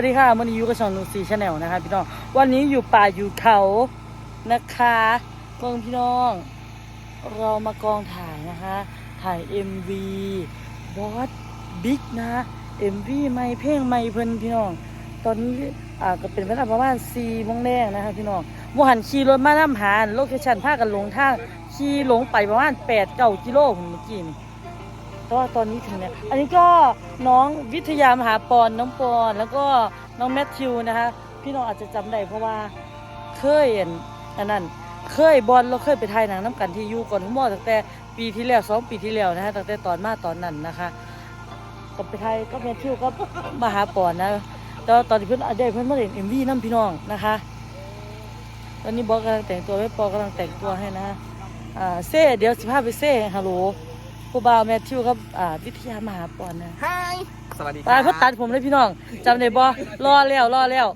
สวัสดีค่ะมันนี้อยู่กับช่องนูซีชาแนลนะคะพี่น้อง วันนี้อยู่ป่าอยู่เขานะคะเบิ่งพี่น้อง เรามากองถ่ายนะคะ ถ่าย MV บอสบิ๊กนะ MV ไม่เพลงไม่เพิ่นพี่น้อง ตอนนี้อ่าก็เป็นเวลาประมาณ4โมงแดงนะคะพี่น้องมหันขี่รถมาน้ำหานโลเคชั่นพากันหลงทางขี่หลงไปประมาณ8เก้ากิโลเมื่อกี้นี่ แต่ว่าตอนนี้ถึงเนี่ยอันนี้ก็น้องวิทยามหาปอนน้องปอนแล้วก็น้องแมทธิวนะคะ พี่น้องอาจจะจำได้เพราะว่าเคยเห็นอันนั้นเคยบอลเราเคยไปถ่ายหนังน้ำกันที่ยูก่อนทุ่มอตั้งแต่ปีที่แล้วสองปีที่แล้วนะคะตั้งแต่ตอนมาตอนนั้นนะคะก็ไปถ่ายก็แมทธิวก็มาหาปอนนะแต่ว่าตอนที่เพื่อนอาจจะเพื่อนมาเล่นเอ็มวีน้ำพี่น้องนะคะตอนนี้บอสกำลังแต่งตัวไว้ปอกำลังแต่งตัวให้นะอ่าเซ่เดี๋ยวสิพาไปเซ่ฮัลโหล ครูบาวแมทธิวครับอ่าวิทยามหาปอนนะฮายสวัสดีคตารัยเพิ่ตัดผมเลยพี่น้องจำได้บ่รอแล้วรอแล้ว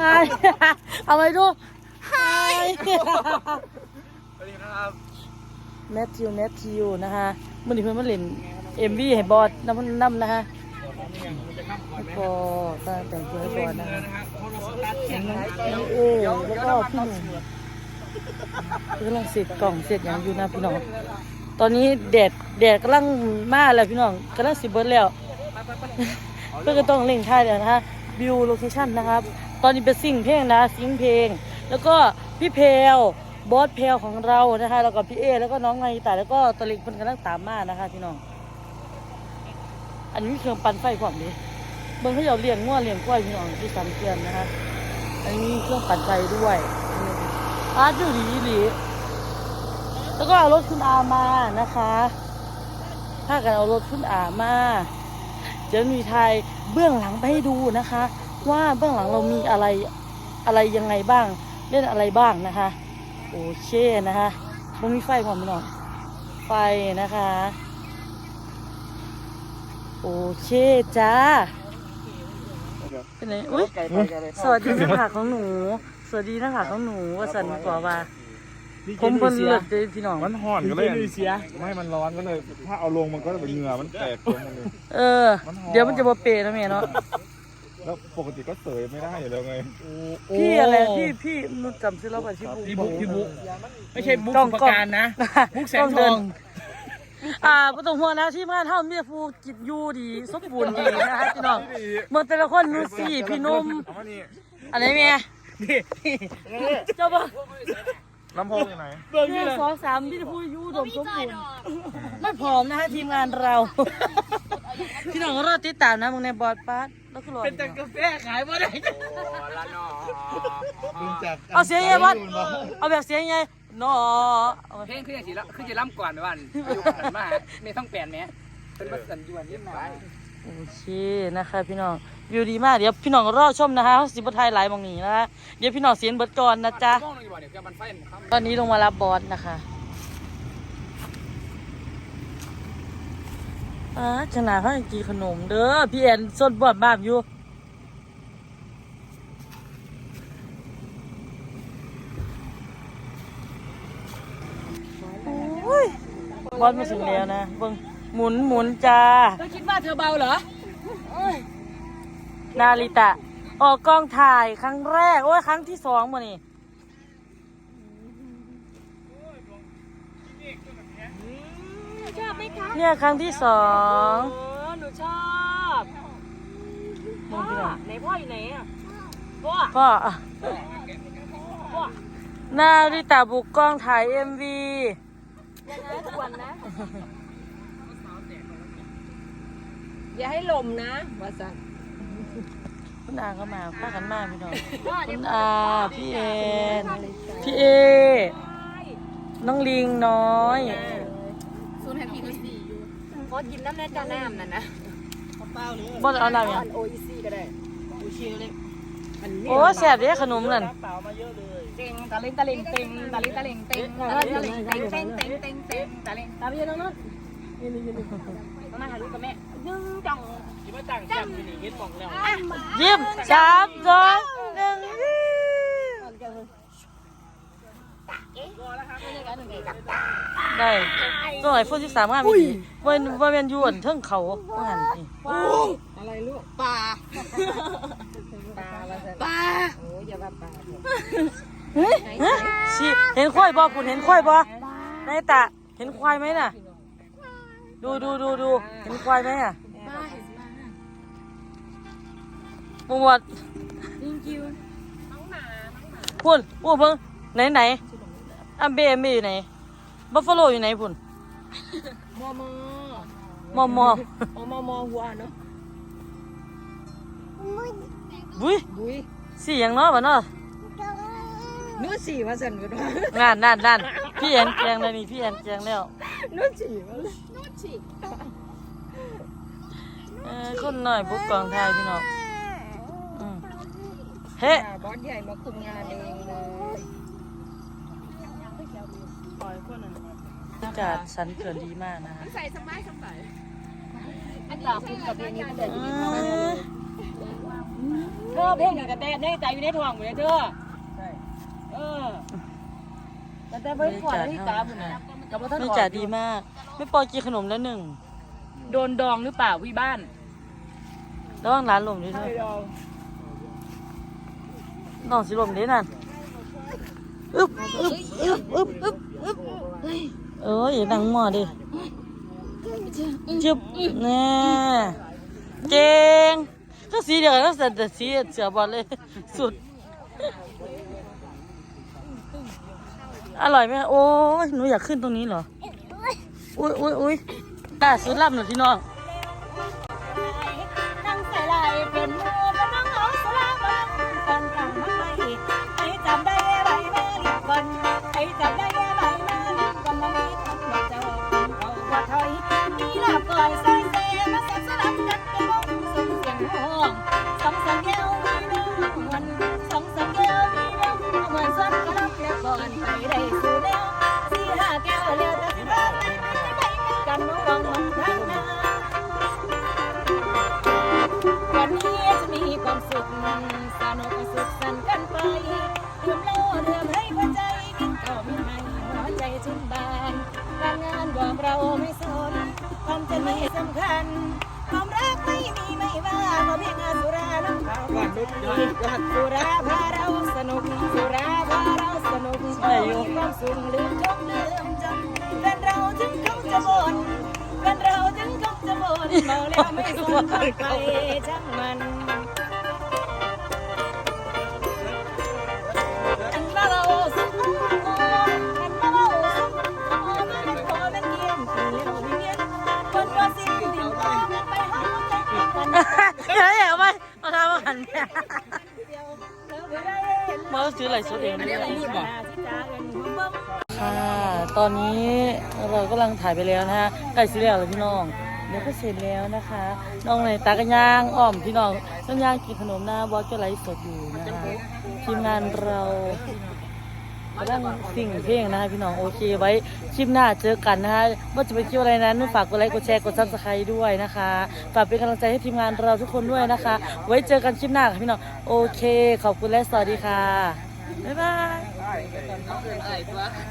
ฮายเอาไปดูฮายสวัสดีครับแมทธิวแมทธิวนะคะมันนี้เพิ่นมาเล่นเอ็มวีให้บอสน้ำน้ำนะคะให้บอสตาแต่งตัวให้บอสนะคะน้องเอแล้วก็พี่หนุ่ม กำลังเสร็จกล่องเสร็จอย่างอยู่นะพี่น้อง ตอนนี้แดดแดดกำลังมาแล้วพี่น้องกำลังสิเบิร์ดแล้วเพื่อก็ต้องเล่งท่ายแล้วนะคะวิวโลเคชั่นนะครับ ตอนนี้เป็นสิ่งเพลงนะสิ่งเพลง แล้วก็พี่เพลบอสเพลของเรานะคะแล้วก็พี่เอ แล้วก็น้องไงแต่แล้วก็ตะลิงคนกำลังตามมานะคะพี่น้อง อันนี้เครื่องปั่นไฟความดีเบิ่งเขาเอาเลี้ยงง้วเลี้ยงกล้วยพี่น้องที่สันเทียนนะคะอันนี้มีเครื่องปั่นไฟด้วย อาร์ตอยู่ดีดีแล้วก็เอารถคุณอามานะคะถ้ากันเอารถคุณอามาเดี๋ยวมีไทยเบื้องหลังไปให้ดูนะคะ ว่าเบื้องหลังเรามีอะไรอะไรยังไงบ้าง เล่นอะไรบ้างนะคะ โอเคนะคะมันมีไฟความพี่น้องไฟนะคะ โอเคจ้าเป็นไงอุ้ยสวัสดีนะคะของหนู สวัสดีนะคะของหนูว่าสันกว่าว่าผมเพิ่นเลือดเลยพี่น้องมันห่อนก็เลยไม่ให้มันร้อนก็เลย ถ้าเอาลงมันก็จะเป็นเหงื่อมันแตกลงมาเลยเออ เดี๋ยวมันจะบ่เปย์นะแม่เนาะแล้วปกติก็เสยไม่ได้อยู่แล้วไงพี่อะไรพี่พี่นุชจำชื่อเราก่อนพี่บุ๊พี่กบุ๊กพี่บุ๊กไม่ใช่บุ๊กกล้องสุกล้องปการนะบุ๊กแสงทเดิอนงอ่าบ่ต้องห่วงนะที่มาเท่าเมียฟูจิตอยู่ดีสมบูรณ์ดีนะคะพี่น้องเมื่อแต่ละคนนูซี่พี่หนุ่มเอามานี่อันไหนแม่นี่ เจ้าบ่ลำโพงอยู่ไหนเบิ่งหนี่นึ่งเลยสองสามพี่ฟูอยู่อุดมสมบูรณ์ไม่ผอมนะคะทีมงานเรา พี่น้องก็รอติดตามนะมึงในบอร์ดปาร์ตแล้วก็รอเป็นแต่กาแฟขายบ่ได้ละนอเอาเสียงไงบอสเอาแบบเสียงไงนอเอาเพลงคืออย่างสิละคือจะล่ำก่อนวันอายุขันมาไม่ต้องแปลนแหมเป็นมาสัญญวนนิดหน่อยโอเคนะคะพี่น้อง วิวดีมากเดี๋ยวพี่น้องรอชมนะคะสิบไทยหลายหมองนี้นะคะเดี๋ยวพี่น้องเสียงเบิดก่อนนะจ๊ะมองลงอยู่บ่เนี่ยคือมันไฟมันเข้าตอนนี้ลงมารับบอสนะคะอ่าขนาดเขายังกินขนมเด้อพี่แอนสดบอดบ้ามอยู่โอ้ยบอสมาถึงแล้วนะเบิ่งหมุนหมุนจ้าเธอคิดว่าเธอเบาเหรอ นาริตะ ออกกล้องถ่ายครั้งแรก โอ้ยครั้งที่สองมานี่ชอบไหมคะเนี่ยครั้งที่สองเออหนูชอบมึพ่องพี่น้องไหนพ่ออยู่ไหนอะพ่อก็อะพ่อนาริตะบุกกล้องถ่ายเอ็มวียังไงทุกวันนะ อย่าให้ลมนะวาสัน คุณอาก็มาพากันมาพี่น้องพ่อคุเดี๋ยวณอาพี่เอ็นพี่เอ น้องลิงน้อยศูนย์แห่งพีก็สี่อยู่พอกินน้ำแน่จ้าน้ำนั่นนะบอสเอาหน่อยเนี่ยโออีซี่ก็ได้โอชีเลยโอ้แสบเด้ขนมนั่นเต็งตะลิงตะลิงเต็งตะลิงตะลิงเต็งตะลิงตะลิงเต็งเต็งเต็งเต็งเต็งตะลิงตามไปยืนตรงนู้นยืนยืนต้องนั่งถ่ายรูปกับแม่ ยืนจ้องคิดว่าต่างจำอยู่นี่เห็นบอกแล้วยิ้มสามสองหนึ่งได้ตัวไอโฟนสิบสามงามอีว่าว่าแมนยวนเทิงเขาว่าหันนี่อะไรลูกปลาปลาปลาโอ้ยอย่าว่าปลาฮะสิเห็นควายบ่คุณเห็นควายบ่นายตาเห็นควายไหมน่ะ ดูดูดูดูเห็นควายไหมอะปวดพุ่นพุ่นเพิ่งไหนไหนอัมเบมอยู่ไหนบัฟฟาโลอยู่ไหนพุ่นมอมอมอมอโอมอมอหัวเนาะบุ้ยบุ้ยสีอย่างเน้อยบ่เนาะ นู้สี่มาสั่นกันว่านั่นนั่นนั่นพี่แอนแกงแล้วนี่พี่แอนแกงแล้วนู้สี่มานู้สี่เออคนหน่อยบุกกองไทยพี่น้องอืมเฮ้บอสใหญ่มาคุมงานเองเลยอากาศสันเกินดีมากนะคะอันตาคุณกับเพลงนี้แต่อืมเธอเพลงนี้กับแต่ในใจอยู่ในท้องอยู่เลยเธอเออ แต่แต่ไม่ขวัญที่ตาบุญนะกับว่าท่านไม่จ่าดีมาก ไม่ปอกินขนมแล้วหนึ่ง โดนดองหรือเปล่าพี่บ้านระวังร้านลมด้วยด้วยน้องสิลมด้วยนั่นอึ๊บอึ๊บอึ๊บอึ๊บอึ๊บอึ๊บเอ้ยดังหมอดิจึ๊บแน่เก่งก็สีเดียวกันก็แต่สีเสือบอลเลยสุด อร่อยไหมโอ้ยหนูอยากขึ้นตรงนี้เหรอ อุ้ยอุ้ยอุ้ยตาสุดล่ำหน่อยพี่น้องนั่งใส่ลายเป็นมือเป็นน้องเอาสลาบังกันกลางมาให้ไอ้จำได้ใบแม่ลิบวันไอ้จำได้ใบแม่ลิบวันมามีทั้งหมดเจ้าเขาว่าถอยมีลาบก่อย สุขสนุกสุขสันกันไปเรื่มเล่าเรื่มให้หัวใจมินต่อมินให้หัวใจชื่นบานการงานบอกเราไม่สนความจะไม่สำคัญความรักไม่มีไม่ว่าก็เพียงสุราน้ำขาวสุราพาเราสนุกสุราพาเราสนุกมีความสุขลืมทุกลืมจนเป็นเราถึงเขาจะบ่นเป็นเราถึงเขาจะบ่นเมาแล้วไม่สนไปช่างมัน ห็นมาซื้ออะไรสดเองเนี่ยที่ตาเงินหัวบ้องค่ะ ตอนนี้เรากำลังถ่ายไปแล้วนะฮะใกล้สิแล้วเลยพี่น้องเดี๋ยวก็เสร็จแล้วนะคะ น้องในตากระย่างอ้อมพี่น้องต้องย่างกินขนมหน้าบอสก็ไลฟ์สดอยู่นะคะทีมงานเรากำลังสิ่งเพลงนะคะพี่น้องโอเคไว้คลิปหน้าเจอกันนะคะว่าจะไปเที่ยวอะไรนั้นฝากกดไลค์กดแชร์กดซับสไครต์ด้วยนะคะฝากเป็นกำลังใจให้ทีมงานเราทุกคนด้วยนะคะ ไว้เจอกันคลิปหน้าค่ะพี่น้องโอเค ขอบคุณและสวัสดีค่ะ บ๊ายบาย